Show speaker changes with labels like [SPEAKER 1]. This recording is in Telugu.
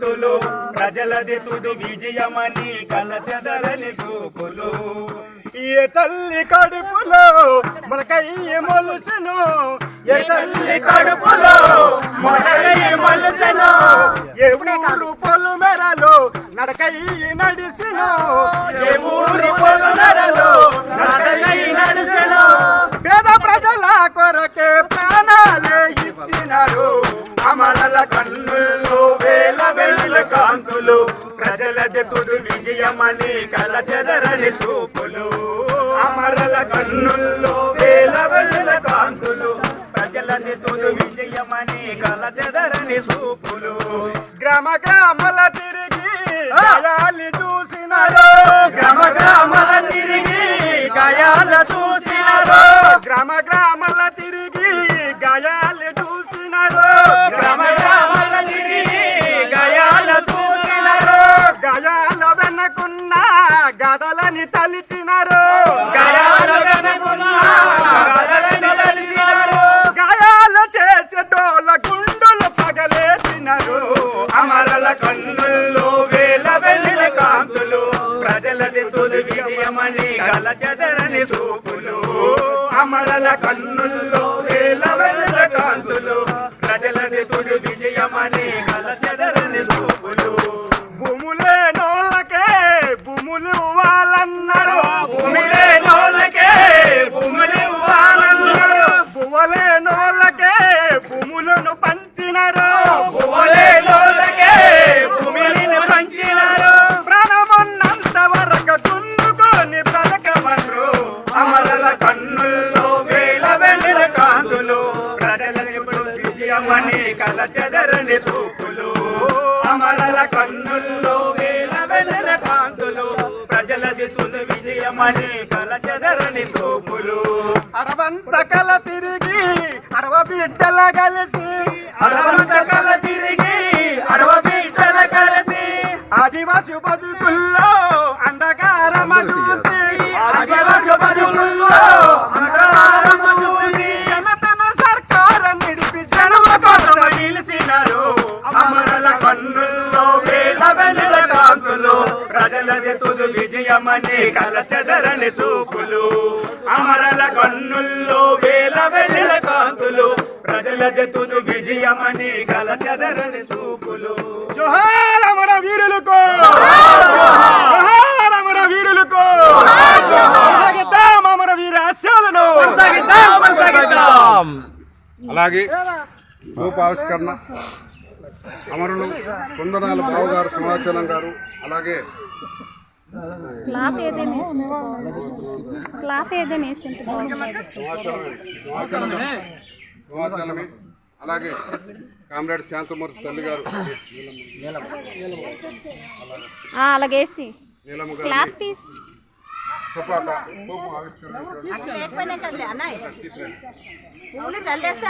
[SPEAKER 1] కాంతులు ప్రజలది తుది విజయమని కలచెదరని చూపులు
[SPEAKER 2] ఏ తల్లి కడుపులో మనకయ్య మొలుసును ఏ తల్లి కడుపులో మనకయ్య మొలుసును ఏ ఊరు పొలు మెరలో నడకయ్యి నడిసిను ఏ ఊరు పొలు మెరలో నడకయ్యి నడిసిను. పేద ప్రజల కొరకే ప్రాణాలే ఇచ్చినారు. అమరల కన్నుల్లో వేల వేల కాంతులు ప్రజలది తుడు విజయమని కలచెదరని చూపులు. అమరల కన్నుల్లో వేల వేల కాంతులు
[SPEAKER 1] ప్రజలది తుది విజయమని కలచెదరని చూపులు.
[SPEAKER 2] గ్రామ గ్రామాల తిరిగి గాయాలు చూసినారు. గ్రామ గ్రామాల తిరిగి గాయాల చూసినారు. పగలేసినారు
[SPEAKER 1] అమరల కన్నుల్లో వేల వెల్లుల కాంతులు. ప్రజలది తుది విజయమని కలచెదరని చూపులు. అమరల కన్నుల్లో వేల వెల్లుల కాంతులు. ప్రజలది తుది విజయమని కలచెదరని చూపులు.
[SPEAKER 2] భూములే నోళ్ళకే భూములు ఇవ్వాలన్నారు.
[SPEAKER 1] భూమిలే నోళ్ళకే భూములు ఇవ్వాలన్నారు.
[SPEAKER 2] భూములే
[SPEAKER 1] విజయమని కలచెదరని చూపులు అమరల కన్నుల్లో వేల వెన్నెల కాంతులు ప్రజలది తుది విజయమని కలచెదరని చూపులు.
[SPEAKER 2] అరవంత కల తిరిగి అరవ బిడ్డల కలిసి
[SPEAKER 1] అరవంత కల తిరిగి అడవ బిడ్డల కలిసి
[SPEAKER 2] ఆదివాసి బతుకుల్లో
[SPEAKER 1] ప్రజలది తుది విజయమని కలచెదరని చూపులు. అమరల కన్నుల్లో వేల వెన్నెల కాంతులు. ప్రజలది తుది విజయమని కలచెదరని చూపులు.
[SPEAKER 2] జోహార్ అమర వీరులకు! జోహార్ అమర వీరులకు! కొనసాగిద్దాం అమర వీర ఆశయాలను.
[SPEAKER 3] అలాగే రూపావిష్కరణ అమరులు కుందనాల బావు గారు సింహాచలం గారు అలాగే
[SPEAKER 4] క్లాత్ ఏదైనా వేసి క్లాత్ ఏదైనా బాగుంటుంది
[SPEAKER 3] అలాగే కామ్రేడ్ శాంతమూర్తి తల్లి గారు.
[SPEAKER 4] ఆ, అలాగేసి క్లాత్ తీసి.
[SPEAKER 3] ఆవిష్కరణ
[SPEAKER 5] పూలు చల్లేస్తే